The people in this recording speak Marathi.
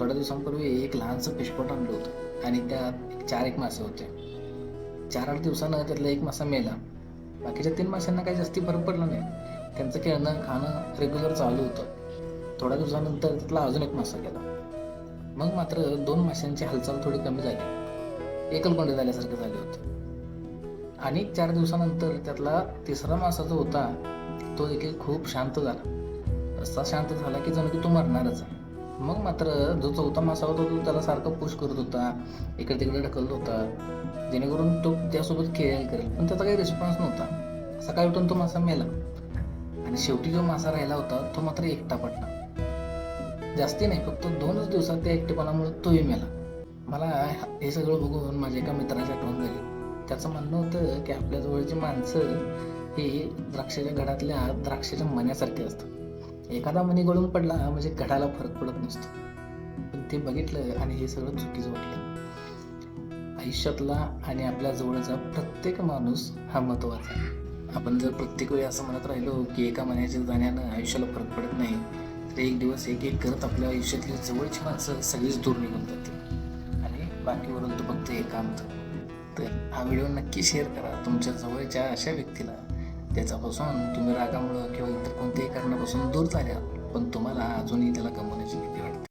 थोड्या दिवसांपूर्वी एक लहानसं फिशपोट आणलं होतं आणि त्यात चार एक मासे होते. चार आठ दिवसानं त्यातला एक मासा मेला. बाकीच्या तीन माशांना काही जास्ती फरक पडला नाही. त्यांचं खेळणं खाणं रेग्युलर चालू होतं. थोड्या दिवसानंतर त्यातला अजून एक मासा गेला. मग मात्र दोन माशांची हालचाल थोडी कमी झाली. एकलकोंडे झाल्यासारखे झाले होते. आणि चार दिवसानंतर त्यातला तिसरा मासा जो होता तो देखील खूप शांत झाला. असा शांत झाला की जणू की तो मरणारच आहे. मग मात्र जो चौथा मासा होता तो त्याला सारखा पुश करत होता. इकडे तिकडे ढकलत होता. जेणेकरून तो त्यासोबत खेळायला करेल. पण त्याचा काही रिस्पॉन्स नव्हता. सकाळी उठून तो मासा मेला. आणि शेवटी जो मासा राहिला होता तो मात्र एकटा पडला. जास्ती नाही फक्त दोनच दिवसात त्या एकटेपणामुळे तोही मेला. मला हे सगळं बघून माझ्या एका मित्राची आठवण झाली. त्याचं म्हणणं होतं की आपल्याजवळची माणसं ही द्राक्षाच्या घडातल्या द्राक्षाच्या मण्यासारखी असतात. एखादा मणी गळून पडला म्हणजे घडाला फरक पडत नसतो. पण ते बघितलं आणि हे सगळं चुकीचं वाटलं. आयुष्यातला आणि आपल्या जवळचा प्रत्येक माणूस हा महत्त्वाचा आहे. आपण जर प्रत्येक वेळी असं म्हणत राहिलो की एका महिन्याच्या जाण्यानं आयुष्याला फरक पडत नाही तर एक दिवस एक एक करत आपल्या आयुष्यातली जवळची माणसं सगळीच दूर निघून जातील. आणि बाकीवरून तो फक्त एकांत. तर हा व्हिडिओ नक्की शेअर करा. तुमच्या जवळच्या अशा व्यक्तीला त्याच्यापासून तुम्ही रागामुळं किंवा इतर कोणत्याही कारणापासून दूर झाल्या पण तुम्हाला अजूनही त्याला गमवण्याची भीती वाटते.